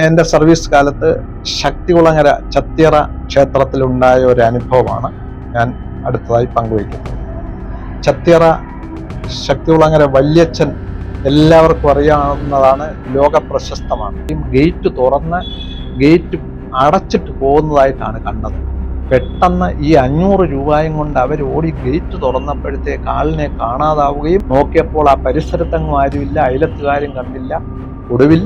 എന്റെ സർവീസ് കാലത്ത് ശക്തികുളങ്ങര ചത്തിയറ ക്ഷേത്രത്തിലുണ്ടായ ഒരു അനുഭവമാണ് ഞാൻ അടുത്തതായി പങ്കുവയ്ക്കുന്നത്. ചത്തിയറ ശക്തികുളങ്ങര വല്യച്ഛൻ എല്ലാവർക്കും അറിയാവുന്നതാണ് ലോക പ്രശസ്തമാണ് ഗേറ്റ് തുറന്ന് ഗേറ്റ് അടച്ചിട്ട് പോകുന്നതായിട്ടാണ് കണ്ടത്. പെട്ടെന്ന് ഈ അഞ്ഞൂറ് രൂപയും കൊണ്ട് അവർ ഓടി ഗേറ്റ് തുറന്നപ്പോഴത്തേക്ക് ആളിനെ കാണാതാവുകയും നോക്കിയപ്പോൾ ആ പരിസരത്തെങ്ങും ആരുമില്ല അയലത്തുകാരും കണ്ടില്ല. ഒടുവിൽ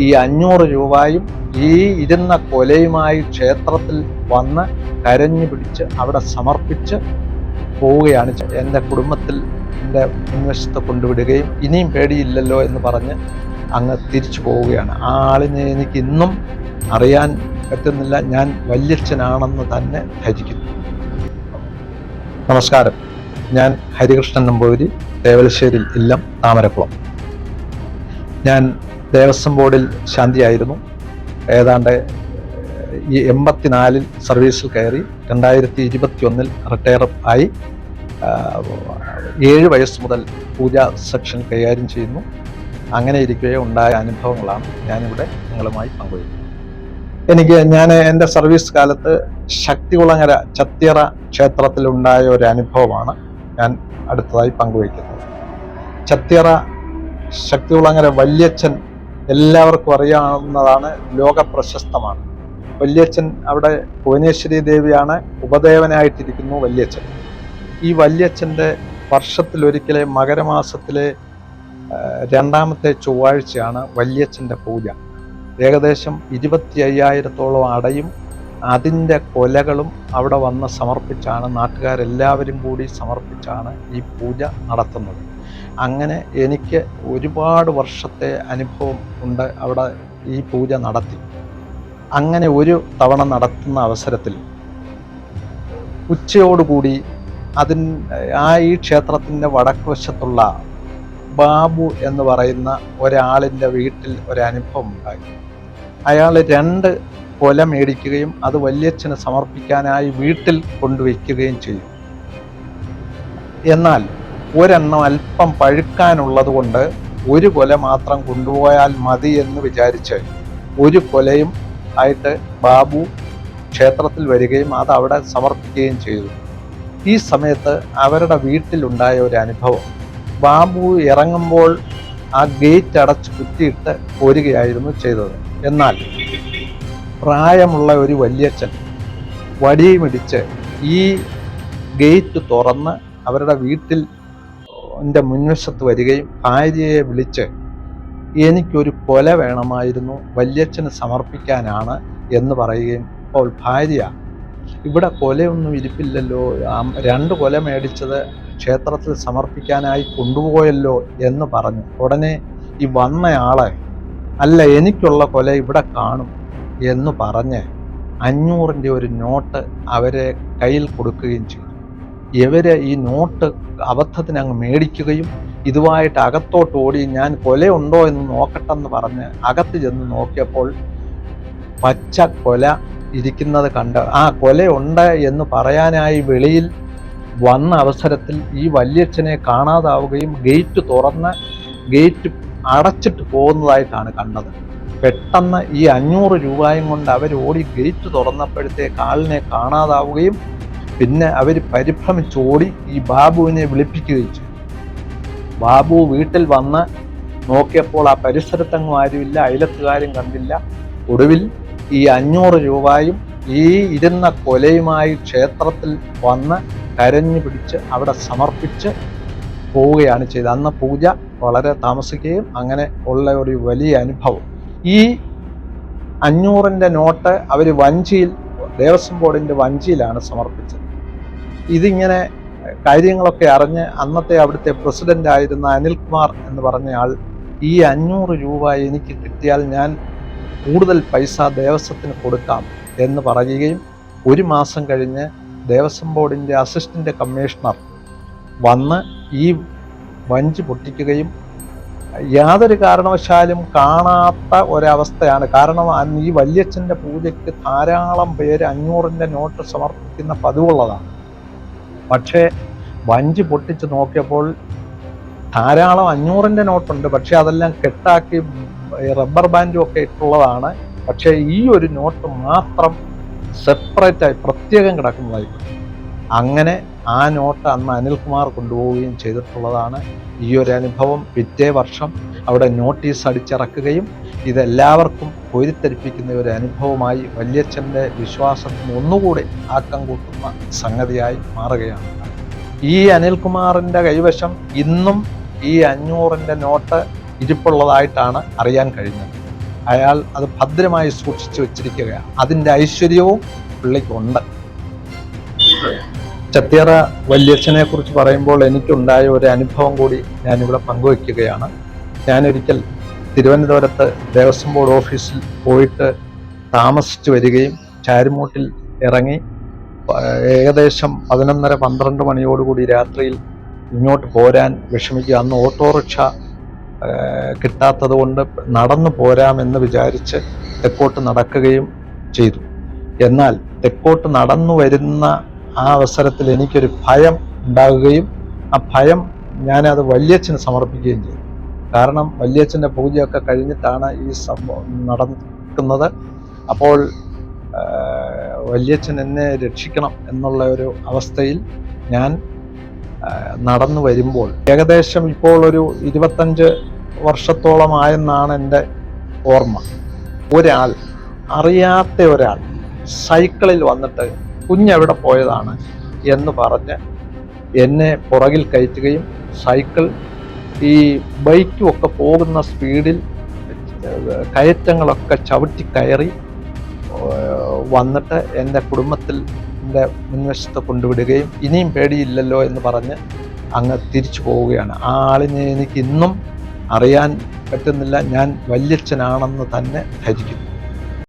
ഈ അഞ്ഞൂറ് രൂപയും ഈ ഇരുന്ന കൊലയുമായി ക്ഷേത്രത്തിൽ വന്ന് കരഞ്ഞു പിടിച്ച് അവിടെ സമർപ്പിച്ച് പോവുകയാണ് എന്റെ കുടുംബത്തിൽ എന്റെ മുൻവശത്ത് കൊണ്ടുവിടുകയും ഇനിയും പേടിയില്ലല്ലോ എന്ന് പറഞ്ഞ് അങ്ങ് തിരിച്ചു പോവുകയാണ്. ആ ആളിനെ എനിക്ക് ഇന്നും അറിയാൻ പറ്റുന്നില്ല. ഞാൻ വല്യച്ഛനാണെന്ന് തന്നെ ധരിക്കുന്നു. നമസ്കാരം. ഞാൻ ഹരികൃഷ്ണൻ നമ്പൂതിരി തേവലശ്ശേരി ഇല്ലം താമരക്കുളം. ഞാൻ ദേവസ്വം ബോർഡിൽ ശാന്തിയായിരുന്നു. ഏതാണ്ട് ഈ എൺപത്തിനാലിൽ സർവീസിൽ കയറി രണ്ടായിരത്തി ഇരുപത്തി ഒന്നിൽ റിട്ടയർ ആയി. ഏഴ് വയസ്സ് മുതൽ പൂജാ സെക്ഷൻ കൈകാര്യം ചെയ്യുന്നു. അങ്ങനെ ഇരിക്കുകയെ ഉണ്ടായ അനുഭവങ്ങളാണ് ഞാനിവിടെ നിങ്ങളുമായി പങ്കുവയ്ക്കുന്നത്. എനിക്ക് ഞാൻ എന്റെ സർവീസ് കാലത്ത് ശക്തികുളങ്ങര ചത്തിയറ ക്ഷേത്രത്തിലുണ്ടായ ഒരു അനുഭവമാണ് ഞാൻ അടുത്തതായി പങ്കുവയ്ക്കുന്നത്. ചത്തിയറ ശക്തികുളങ്ങര വല്യച്ഛൻ എല്ലാവർക്കും അറിയാവുന്നതാണ് ലോക പ്രശസ്തമാണ് വല്യച്ഛൻ അവിടെ ഭുവനേശ്വരി ദേവിയാണ് ഉപദേവനായിട്ടിരിക്കുന്നു വല്യച്ഛൻ. ഈ വല്യച്ഛന്റെ വർഷത്തിലൊരിക്കലെ മകരമാസത്തിലെ രണ്ടാമത്തെ ചൊവ്വാഴ്ചയാണ് വല്യച്ഛന്റെ പൂജ. ഏകദേശം ഇരുപത്തി അയ്യായിരത്തോളം അടയും അതിന്റെ കൊലകളും അവിടെ വന്ന് സമർപ്പിച്ചാണ് നാട്ടുകാരെല്ലാവരും കൂടി സമർപ്പിച്ചാണ് ഈ പൂജ നടത്തുന്നത്. അങ്ങനെ എനിക്ക് ഒരുപാട് വർഷത്തെ അനുഭവം ഉണ്ട് അവിടെ ഈ പൂജ നടത്തി. അങ്ങനെ ഒരു തവണ നടത്തുന്ന അവസരത്തിൽ ഉച്ചയോടുകൂടി അതിൻ ആ ഈ ക്ഷേത്രത്തിന്റെ വടക്കുവശത്തുള്ള ബാബു എന്ന് പറയുന്ന ഒരാളിന്റെ വീട്ടിൽ ഒരനുഭവം ഉണ്ടായി. അയാൾ രണ്ട് കൊല മേടിക്കുകയും അത് വല്യച്ഛന് സമർപ്പിക്കാനായി വീട്ടിൽ കൊണ്ടുവയ്ക്കുകയും ചെയ്യും എന്നാൽ ഒരെണ്ണം അല്പം പഴുക്കാനുള്ളത് കൊണ്ട് ഒരു കൊല മാത്രം കൊണ്ടുപോയാൽ മതി എന്ന് വിചാരിച്ച് ഒരു കൊലയും ആയിട്ട് ബാബു ക്ഷേത്രത്തിൽ വരികയും അത് അവിടെ സമർപ്പിക്കുകയും ചെയ്തു. ഈ സമയത്ത് അവരുടെ വീട്ടിലുണ്ടായ ഒരു അനുഭവം. ബാബു ഇറങ്ങുമ്പോൾ ആ ഗേറ്റ് അടച്ച് കുത്തിയിട്ട് പോരുകയായിരുന്നു ചെയ്തത്. എന്നാൽ പ്രായമുള്ള ഒരു വല്യച്ഛൻ വടിയുമിടിച്ച് ഈ ഗേറ്റ് തുറന്ന് അവരുടെ വീട്ടിൽ എന്റെ മുൻവശത്ത് വരികയും ഭാര്യയെ വിളിച്ച് എനിക്കൊരു കൊല വേണമായിരുന്നു വല്യച്ഛന് സമർപ്പിക്കാനാണ് എന്ന് പറയുകയും അപ്പോൾ ഭാര്യ ഇവിടെ കൊലയൊന്നും ഇരിപ്പില്ലല്ലോ. രണ്ട് കൊല മേടിച്ചത് ക്ഷേത്രത്തിൽ സമർപ്പിക്കാനായി കൊണ്ടുപോയല്ലോ എന്ന് പറഞ്ഞു. ഉടനെ ഈ വന്നയാളെ അല്ല എനിക്കുള്ള കൊല ഇവിടെ കാണും എന്ന് പറഞ്ഞ് അഞ്ഞൂറിന്റെ ഒരു നോട്ട് അവരെ കയ്യിൽ കൊടുക്കുകയും ചെയ്തു. ഇവർ ഈ നോട്ട് അബദ്ധത്തിന് അങ്ങ് മേടിക്കുകയും ഇതുമായിട്ട് അകത്തോട്ട് ഓടി ഞാൻ കൊലയുണ്ടോ എന്ന് നോക്കട്ടെന്ന് പറഞ്ഞ് അകത്ത് ചെന്ന് നോക്കിയപ്പോൾ പച്ച കൊല ഇരിക്കുന്നത് കണ്ട് ആ കൊലയുണ്ട് എന്ന് പറയാനായി വെളിയിൽ വന്ന അവസരത്തിൽ ഈ വല്യച്ഛനെ കാണാതാവുകയും ഗേറ്റ് തുറന്ന് ഗേറ്റ് അടച്ചിട്ട് പോകുന്നതായിട്ടാണ് കണ്ടത്. പെട്ടെന്ന് ഈ അഞ്ഞൂറ് രൂപയും കൊണ്ട് അവർ ഓടി ഗേറ്റ് തുറന്നപ്പോഴത്തെ ആളിനെ കാണാതാവുകയും പിന്നെ അവർ പരിഭ്രമിച്ചോടി ഈ ബാബുവിനെ വിളിപ്പിക്കുകയും ചെയ്തു. ബാബു വീട്ടിൽ വന്ന് നോക്കിയപ്പോൾ ആ പരിസരത്തെങ്ങും ആരുമില്ല അയലത്തുകാരും കണ്ടില്ല. ഒടുവിൽ ഈ അഞ്ഞൂറ് രൂപയും ഈ ഇരുന്ന കൊലയുമായി ക്ഷേത്രത്തിൽ വന്ന് കരഞ്ഞു പിടിച്ച് അവിടെ സമർപ്പിച്ച് പോവുകയാണ് ചെയ്തത്. അന്ന് പൂജ വളരെ താമസിക്കുകയും അങ്ങനെ ഉള്ള ഒരു വലിയ അനുഭവം. ഈ അഞ്ഞൂറിന്റെ നോട്ട് അവർ വഞ്ചിയിൽ ദേവസ്വം ബോർഡിന്റെ വഞ്ചിയിലാണ് സമർപ്പിച്ചത്. ഇതിങ്ങനെ കാര്യങ്ങളൊക്കെ അറിഞ്ഞ് അന്നത്തെ അവിടുത്തെ പ്രസിഡന്റ് ആയിരുന്ന അനിൽകുമാർ എന്ന് പറഞ്ഞയാൾ ഈ അഞ്ഞൂറ് രൂപ എനിക്ക് കിട്ടിയാൽ ഞാൻ കൂടുതൽ പൈസ ദേവസ്വത്തിന് കൊടുക്കാം എന്ന് പറയുകയും ഒരു മാസം കഴിഞ്ഞ് ദേവസ്വം ബോർഡിന്റെ അസിസ്റ്റന്റ് കമ്മീഷണർ വന്ന് ഈ വഞ്ചി പൊട്ടിക്കുകയും യാതൊരു കാരണവശാലും കാണാത്ത ഒരവസ്ഥയാണ്. കാരണം ഈ വല്യച്ഛന്റെ പൂജയ്ക്ക് ധാരാളം പേര് അഞ്ഞൂറിന്റെ നോട്ട് സമർപ്പിക്കുന്ന പതിവുള്ളതാണ്. പക്ഷേ വഞ്ചി പൊട്ടിച്ച് നോക്കിയപ്പോൾ ധാരാളം അഞ്ഞൂറിന്റെ നോട്ടുണ്ട് പക്ഷേ അതെല്ലാം കെട്ടാക്കി റബ്ബർ ബാൻഡും ഒക്കെ ഇട്ടുള്ളതാണ് പക്ഷേ ഈ ഒരു നോട്ട് മാത്രം സെപ്പറേറ്റായി പ്രത്യേകം കിടക്കുന്നതായി കണ്ടു. അങ്ങനെ ആ നോട്ട് അന്ന് അനിൽകുമാർ കൊണ്ടുപോവുകയും ചെയ്തിട്ടുള്ളതാണ് ഈ ഒരു അനുഭവം. പിറ്റേ വർഷം അവിടെ നോട്ടീസ് അടിച്ചിറക്കുകയും ഇതെല്ലാവർക്കും കോരിത്തരിപ്പിക്കുന്ന ഒരു അനുഭവമായി വല്യച്ഛന്റെ വിശ്വാസത്തിന് ഒന്നുകൂടി ആക്കം കൂട്ടുന്ന സംഗതിയായി മാറുകയാണ്. ഈ അനിൽകുമാറിന്റെ കൈവശം ഇന്നും ഈ അഞ്ഞൂറിന്റെ നോട്ട് ഇരിപ്പുള്ളതായിട്ടാണ് അറിയാൻ കഴിഞ്ഞത്. അയാൾ അത് ഭദ്രമായി സൂക്ഷിച്ചു വെച്ചിരിക്കുകയാണ്. അതിന്റെ ഐശ്വര്യവും പുള്ളിക്കുണ്ട്. ചത്തിയറ വല്യച്ഛനെ കുറിച്ച് പറയുമ്പോൾ എനിക്കുണ്ടായ ഒരു അനുഭവം കൂടി ഞാനിവിടെ പങ്കുവയ്ക്കുകയാണ്. ഞാനൊരിക്കൽ തിരുവനന്തപുരത്ത് ദേവസ്വം ബോർഡ് ഓഫീസിൽ പോയിട്ട് താമസിച്ചു വരികയും ചാരുമൂട്ടിൽ ഇറങ്ങി ഏകദേശം പതിനൊന്നര പന്ത്രണ്ട് മണിയോടുകൂടി രാത്രിയിൽ ഇങ്ങോട്ട് പോരാൻ വിഷമിക്കുക. അന്ന് ഓട്ടോറിക്ഷ കിട്ടാത്തത് കൊണ്ട് നടന്നു പോരാമെന്ന് വിചാരിച്ച് തെക്കോട്ട് നടക്കുകയും ചെയ്തു. എന്നാൽ തെക്കോട്ട് നടന്നു വരുന്ന ആ അവസരത്തിൽ എനിക്കൊരു ഭയം ഉണ്ടാകുകയും ആ ഭയം ഞാനത് വല്യച്ഛന് സമർപ്പിക്കുകയും ചെയ്തു. കാരണം വല്യച്ഛന്റെ പൂജയൊക്കെ കഴിഞ്ഞിട്ടാണ് ഈ സംഭവം നടക്കുന്നത്. അപ്പോൾ വല്യച്ഛൻ എന്നെ രക്ഷിക്കണം എന്നുള്ള ഒരു അവസ്ഥയിൽ ഞാൻ നടന്നു വരുമ്പോൾ ഏകദേശം ഇപ്പോൾ ഒരു ഇരുപത്തഞ്ച് വർഷത്തോളമായെന്നാണ് എന്റെ ഓർമ്മ. ഒരാൾ അറിയാത്ത ഒരാൾ സൈക്കിളിൽ വന്നിട്ട് കുഞ്ഞെവിടെ പോയതാണ് എന്ന് പറഞ്ഞ് എന്നെ പുറകിൽ കയറ്റുകയും സൈക്കിൾ ഈ ബൈക്കും ഒക്കെ പോകുന്ന സ്പീഡിൽ കയറ്റങ്ങളൊക്കെ ചവിട്ടി കയറി വന്നിട്ട് എന്റെ കുടുംബത്തിൽ എന്റെ മുൻവശത്ത് കൊണ്ടുവിടുകയും ഇനിയും പേടിയില്ലല്ലോ എന്ന് പറഞ്ഞ് അങ്ങ് തിരിച്ചു പോവുകയാണ്. ആ ആളിനെ എനിക്ക് ഇന്നും അറിയാൻ പറ്റുന്നില്ല. ഞാൻ വല്യച്ഛനാണെന്ന് തന്നെ ധരിക്കുന്നു.